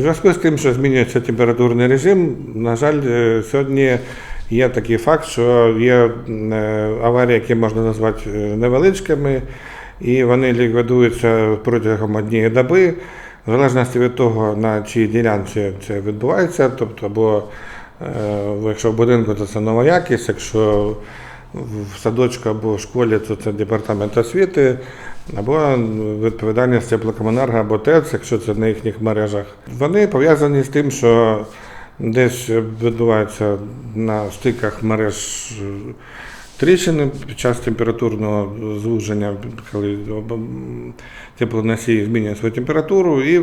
В зв'язку з тим, що змінюється температурний режим, на жаль, е, сьогодні є такий факт, що є е, аварії, які можна назвати е, невеличкими, і вони ліквідуються протягом однієї доби, в залежності від того, на чиїй ділянці це відбувається, тобто, або якщо в будинку то це нова якість, якщо в садочку або в школі, то це департамент освіти, або відповідальність теплокомунерго або ТЕЦ, якщо це на їхніх мережах. Вони пов'язані з тим, що десь відбуваються на стиках мереж тріщини під час температурного звуження, коли теплоносії змінюють свою температуру і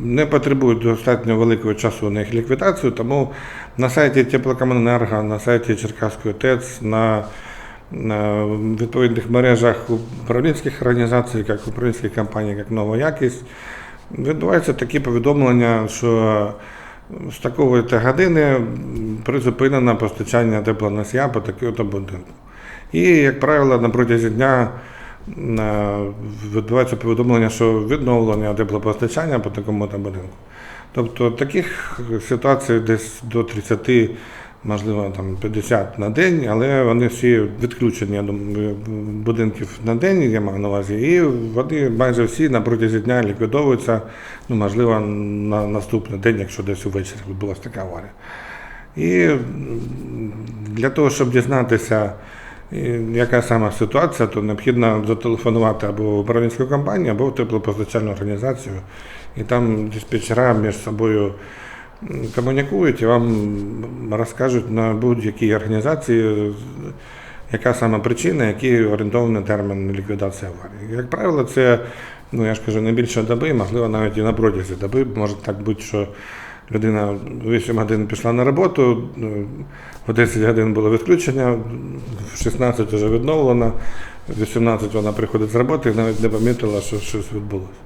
не потребують достатньо великого часу на їх ліквідацію, тому на сайті Теплокомуненерго, на сайті Черкаської ТЕЦ, на, на відповідних мережах управлінських організацій, як управлінських компаній, як нова якість, відбуваються такі повідомлення, що з такої то години призупинено постачання теплоносія по такому будинку. І, як правило, на протязі дня е, відбувається повідомлення, що відновлення теплопостачання по такому то будинку. Тобто таких ситуацій десь до 30, можливо, там 50 на день, але вони всі відключені будинків на день, я маю на увазі, і вони майже всі на протязі дня ліквідовуються, ну, можливо, на наступний день, якщо десь увечері відбулася така аварія. І для того, щоб дізнатися, яка саме ситуація, то необхідно зателефонувати або в управлінську компанію, або в теплопостачальну організацію. І там диспетчера між собою комунікують і вам розкажуть на будь-якій організації, яка саме причина, який орієнтований термін ліквідації аварії. Як правило, це, ну я ж кажу, не більше доби, можливо, навіть і на протязі доби. Може так бути, що людина 8 годин пішла на роботу, в 10 годин було відключення, в 16 вже відновлено, в 18 вона приходить з роботи і навіть не помітила, що щось відбулося.